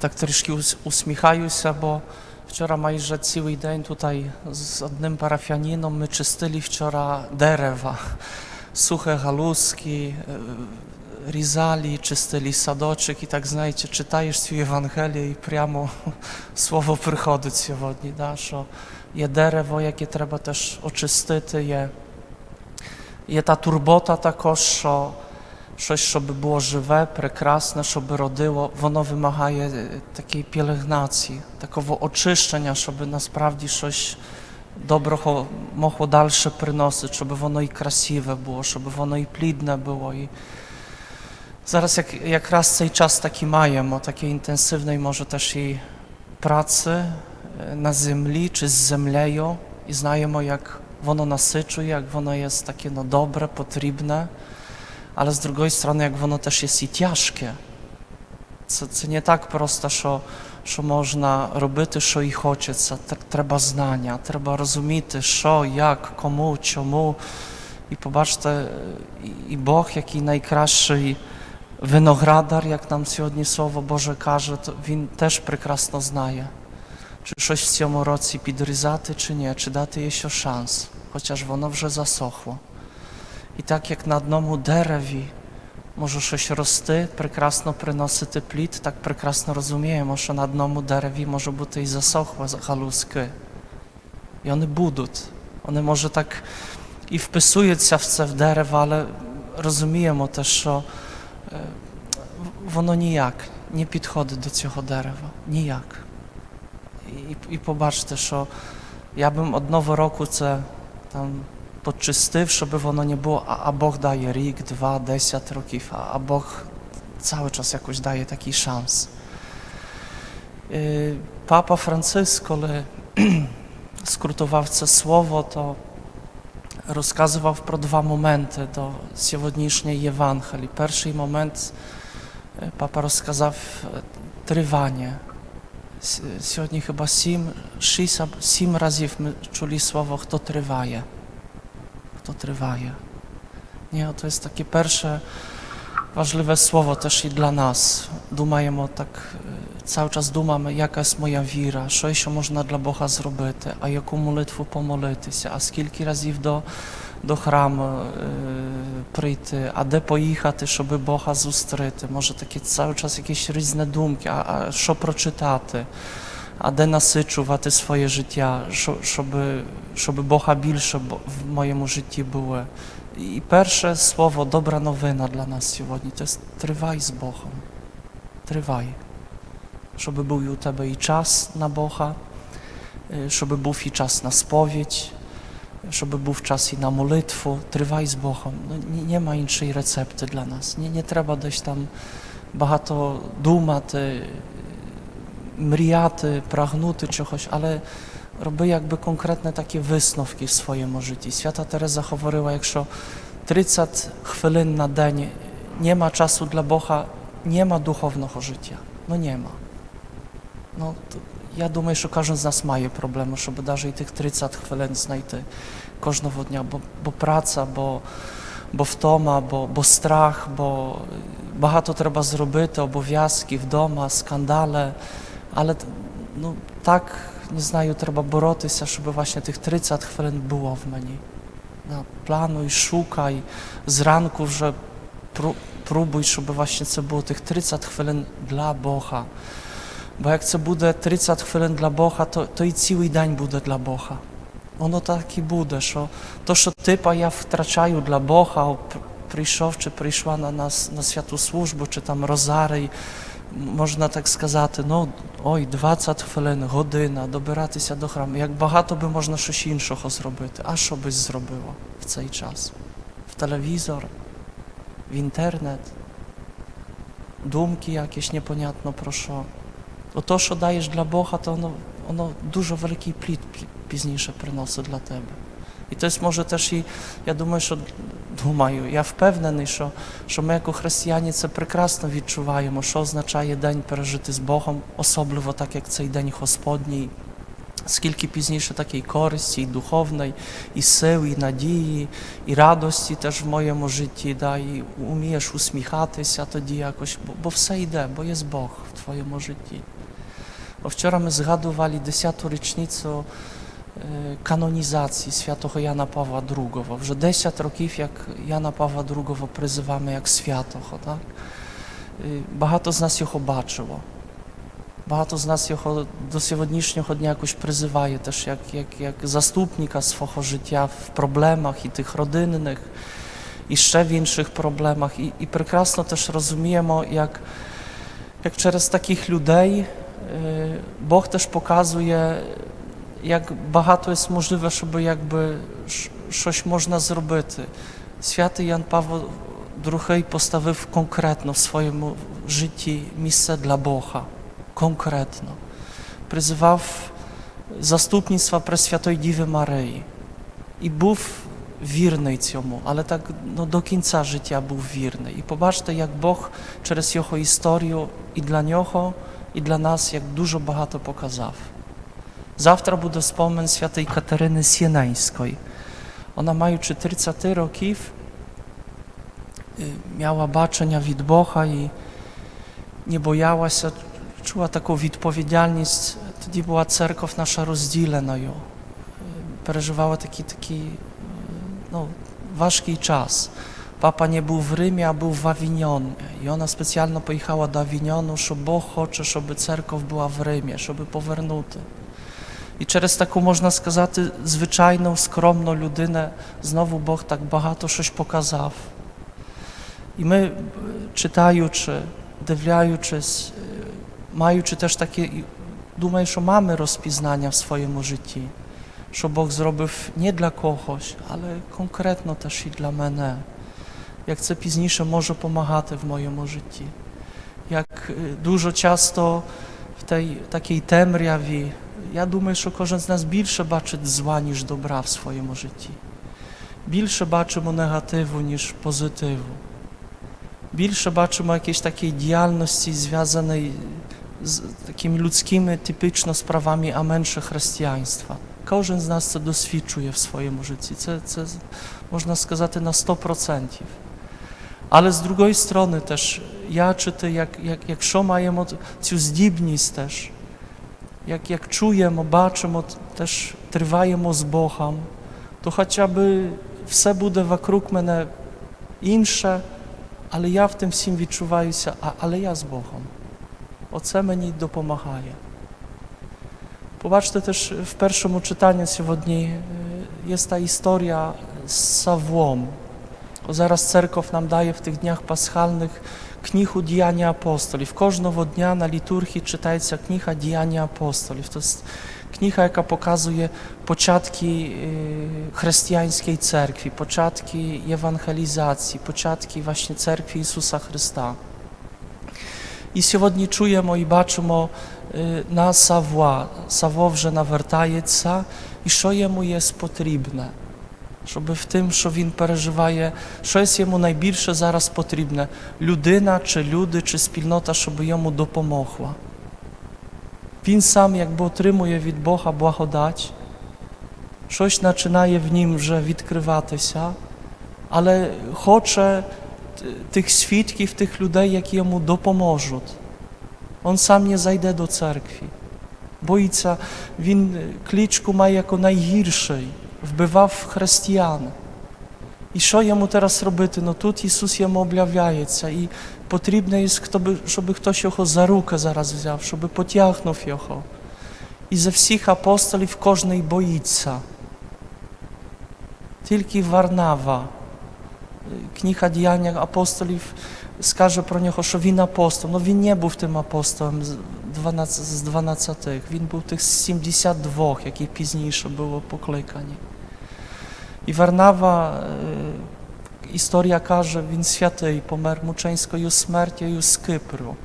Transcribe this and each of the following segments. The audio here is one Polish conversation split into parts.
tak troszkę us się, bo wczoraj majże cały dzień tutaj z jednym parafianinem my czystyli wczoraj drzewa, suche haluski, e, rizali, czystyli sadoczek i tak, znajcie, czytajesz tę Ewangelię i prямо słowo przychodzi сьогодні, да, je є jakie trzeba też oczystyty je. Je ta turbota турбота також, coś, co było żywe, prekrasne, co by rodyło, ono wymaga e, takiej pielęgnacji, takiego oczyszczenia, żeby naprawdę coś dobro mochło dalsze prynosy, żeby wono i krasiwe było, żeby wono i plidne było. I zaraz jak, raz cały czas taki mają, o takiej intensywnej może też jej pracy e, na ziemi, czy zzemleją i znajomo jak wono nasycuje, jak wono jest takie no, dobre, potrzebne ale z drugiej strony, jak ono też jest i ciężkie. Co, nie tak proste, że co można robić, co ich ojciec, trzeba znania, trzeba rozumieć, co, jak, komu, czemu. I popatrzcie, i Bóg, jaki najkraszy winogradar, jak nam dzisiaj słowo Boże każe, to win też prekrasno znaje. Czy coś w tym roku czy nie, czy dać jeszcze szans, chociaż ono już zasochło. І так як на одному дереві може щось рости, прекрасно приносити плід, так прекрасно розуміємо, що на одному дереві може бути і засохла галузки. І вони будуть. Вони може так і вписуються в це в дерево, але розуміємо те, що е, воно ніяк не підходить до цього дерева. Ніяк. І і побачите, що я би одного року це там. to czysty, żeby ono nie było, a Boch daje rik, dwa, dziesięć roków, a Boch cały czas jakoś daje taki szans. Y, papa Francisco, ale skrótował to słowo, to rozkazywał pro dwa momenty do siewodniczej Ewangelii. Pierwszy moment y, papa rozkazał e, trywanie. E, Dzisiaj chyba sim, sim razy my czuli słowo, kto trwaje to trwaje. Nie, to jest takie pierwsze ważliwe słowo też i dla nas. Dumajemy tak, e, cały czas dumamy, jaka jest moja wira, co jeszcze można dla Boga zrobić, a jaką modlitwę pomolity się, a z razy do, do chramu yy, a de pojechać, żeby Boga zustryty. Może takie cały czas jakieś różne dumki, a co przeczytać. Ade nasyczuwaty swoje życia, żeby, żeby Boha bilsze bo w mojemu życiu było. I pierwsze słowo, dobra nowina dla nas dzisiaj, to jest trwaj z Bochem. Trwaj. Żeby był u i czas na Bocha, żeby y, był i czas na spowiedź, żeby był czas i na modlitwę. Trwaj z Bochem. No, nie, ma innej recepty dla nas. Nie, nie trzeba dojść tam to duma ty mriaty, pragnuty czegoś, ale robi jakby konkretne takie wysnówki w swoim Świata Teresa mówiła, że 30 chwil na dzień nie ma czasu dla Boga, nie ma duchownego życia. No nie ma. No, ja myślę, że każdy z nas ma problemy, żeby nawet tych 30 chwil znaleźć każdego dnia, bo, bo praca, bo, bo wtoma, bo, bo strach, bo bardzo trzeba zrobić, obowiązki w domu, skandale ale no, tak nie znają trzeba boroty żeby właśnie tych 30 chwilę było w mnie. No, planuj, szukaj z ranku, że próbuj, żeby właśnie co było tych 30 chwilę dla Bocha. Bo jak co będzie 30 chwilin dla Bocha, to, to i cały dzień będzie dla Bocha. Ono taki będzie, że to, co typa ja wtraczaju dla Bocha, прийшов чи прийшла на нас на святу службу, чи там розарий, можна так сказати, ну ой, 20 хвилин, година, добиратися до храму. Як багато би можна щось іншого зробити, а що би зробило в цей час? В телевізор, в інтернет, думки якісь непонятно про що. Ото, що даєш для Бога, то воно, воно дуже великий плід пізніше приносить для тебе. І це може теж і я думаю, що думаю, я впевнений, що що ми, як християні, це прекрасно відчуваємо, що означає день пережити з Богом, особливо так, як цей день Господній. Скільки пізніше такої користі, і духовної, і сил, і надії, і радості теж в моєму житті, да, і вмієш усміхатися тоді якось, бо, бо все йде, бо є Бог в твоєму житті. Бо вчора ми згадували 10-ту річницю Канонізації святого Яна Павла II. Вже 10 років, як Яна Павла II призиваємо як святого. Так? Багато з нас його бачило. Багато з нас його до сьогоднішнього дня якось призиває теж як як, як заступника свого життя в проблемах і тих родинних, і ще в інших проблемах. І і прекрасно теж розуміємо, як, як через таких людей е, Бог теж показує. jak bardzo jest możliwe, żeby jakby coś można zrobić. Święty Jan Paweł II postawił konkretno w swoim życiu miejsce dla Boga. Konkretno. Przyzywał zastupnictwa Preswiatoj Dziwy Maryi i był wierny цьому, ale tak no, do końca życia był wierny. I zobaczcie, jak Bóg przez Jego historię i dla Niego, i dla nas, jak dużo bardzo pokazał. Zawtra bude wspomen świętej Kateryny Sienańskiej. Ona majuczy tryca tyrokiw, y, miała baczenia wid Boha i nie bojała się, czuła taką odpowiedzialność. Wtedy była cerkow nasza rozdzielona ją. Y, przeżywała taki, taki y, no, ważki czas. Papa nie był w Rzymie, a był w Awinionie. I ona specjalnie pojechała do Awinionu, żeby Bóg chce, żeby cerkow była w Rzymie, żeby powernąty. I przez taką, można powiedzieć, zwyczajną, skromną ludynę znowu Bóg tak bardzo coś pokazał. I my, czy czy dywiający, czy też takie, myślę, że mamy rozpoznania w swoim życiu, że Bóg zrobił nie dla kogoś, ale konkretno też i dla mnie. Jak chcę późniejsze, może pomagać w moim życiu. Jak dużo ciasto w tej takiej temrjawi, Я думаю, що кожен з нас більше бачить зла, ніж добра в своєму житті. Більше бачимо негативу, ніж позитиву. Більше бачимо jakiejś takiej діяльності, зв'язаної з такими людськими типично справами, а менше християнства. Кожен з нас це досвідчує в своєму житті. Це, це можна сказати на 100%. Ale z drugiej strony też ja czy ty, jak, jak, jakщо маємо цю здібність теж jak, jak czujemo, baczymo, też trwajemo z Bohom, to chociaby все буде вокруг мене інше, але я в тим всім відчуваюся, а, але я з Богом. Оце мені допомагає. Побачте też w pierwszym czytaniu сьогодні e, jest ta historia z Sawłą. Zaraz cerkow nam daje w tych dniach paschalnych knihu Dijania Apostoli. W każdego na liturgii czytajcie knicha Dijania Apostoli. To jest knicha, jaka pokazuje początki y, chrześcijańskiej cerkwi, początki ewangelizacji, początki właśnie cerkwi Jezusa Chrysta. I dzisiaj czujemy i baczymy na Savoie, Savoie, że i co jemu jest potrzebne. щоб в тим, що він переживає, щось йому найбільше зараз потрібне людина, чи люди, чи спільнота, щоб йому допомогла. Він сам якби отримує від Бога благодать, щось починає в нім вже відкриватися, але хоче тих свідків, тих людей, які йому допоможуть. Он сам не зайде до церкви. Боїться, він е, клічку має як найгірший. вбивав християн. І що йому зараз робити? Ну тут Ісус йому об'являється, і потрібно, щоб хтось його за руку зараз взяв, щоб потягнув його. І за всіх апостолів кожний боїться. Тільки Варнава, книга діяння апостолів, скаже про нього, що він апостол. Ну він не був тим апостолом. 12, z 12 Він був тих 72, які пізніше було покликані. І Варнава, історія каже, він святий, помер мученською смертю з Кипру.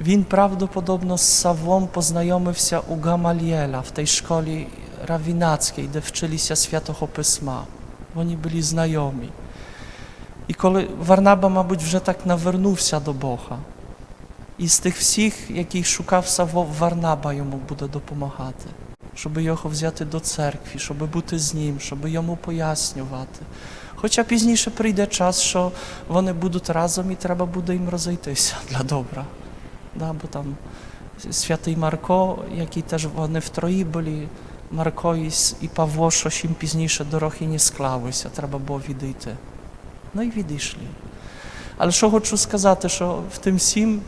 Він prawdopodobno z Sawą poznajomy się u Gamaliela w tej szkole rawinackiej, gdzie wczyli się Świętego Pisma. Oni byli znajomi. I kiedy Warnaba ma być, że tak nawernął do Bocha. І з тих всіх, яких шукав Савов, Варнаба йому буде допомагати, щоб його взяти до церкви, щоб бути з ним, щоб йому пояснювати. Хоча пізніше прийде час, що вони будуть разом і треба буде їм розійтися для добра. Да, Бо там святий Марко, який теж вони втрої були, Марко і Павло, що їм пізніше дороги не склалися, треба було відійти. Ну і відійшли. Але що хочу сказати, що в тим всім.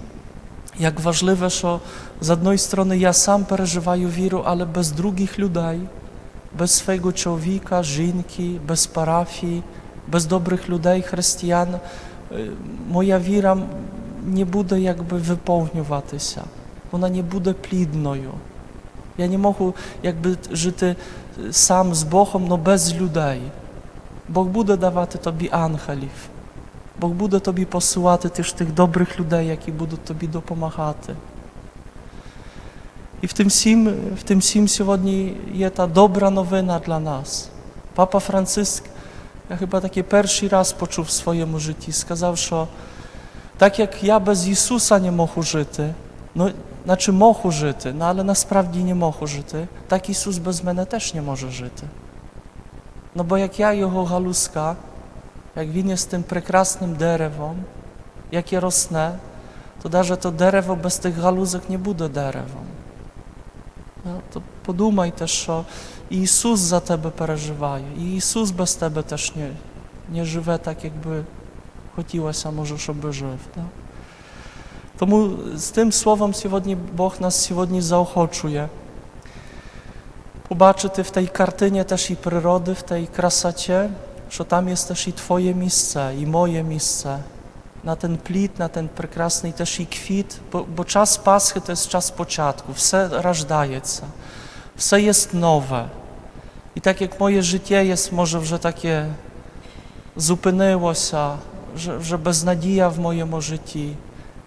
Як ważliwe, що з однієї сторони я сам переживаю віру, але без других людей, без свого чоловіка, жінки, без парафії, без добрих людей, християн, е, моя віра не буде якби виповнюватися, вона не буде плідною. Я не можу якби жити е, сам з Богом, але без людей. Бог буде давати тобі ангелів. Бог буде тобі посилати теж тих добрих людей, які будуть тобі допомагати. І в тим всім, в тим всім сьогодні є та добра новина для нас. Папа Франциск, я chyba такий перший раз почув в своєму житті, сказав, що так як я без Ісуса не можу жити, ну, Значить, можу жити, no, ну, але насправді не можу жити, так Ісус без мене теж не може жити. Ну бо як я його галузка, jak winie z tym prekrasnym derewom, jakie rosnę, to daże to derewo bez tych haluzek nie budę derewą. No, to podumaj też o Jezus za tebe переживає, i Jezus bez tebe też nie, nie żywe tak, jakby хотілося, а може, щоб To mu, z tym słowem словом Boch nas нас zaochoczuje. Pobaczy ty w tej kartynie też i przyrody, w tej krasacie że tam jest też i Twoje miejsce, i moje miejsce, na ten plit, na ten prekrasny i też i kwit, bo, bo czas Paschy to jest czas początku, все рождається, wse jest nowe. I tak jak moje życie jest może вже takie się że, że nadzieja w mojemu życiu,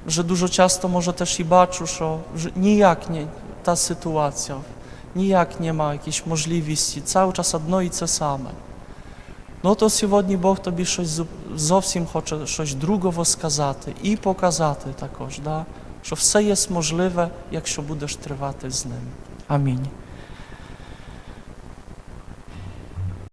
że dużo często może też i baczę, że, że nijak nie ta sytuacja, nijak nie ma jakiejś możliwości, cały czas одно i same. Ну то сьогодні Бог тобі щось зовсім хоче щось другого сказати і показати також, да? що все є можливе, якщо будеш тривати з ним. Амінь.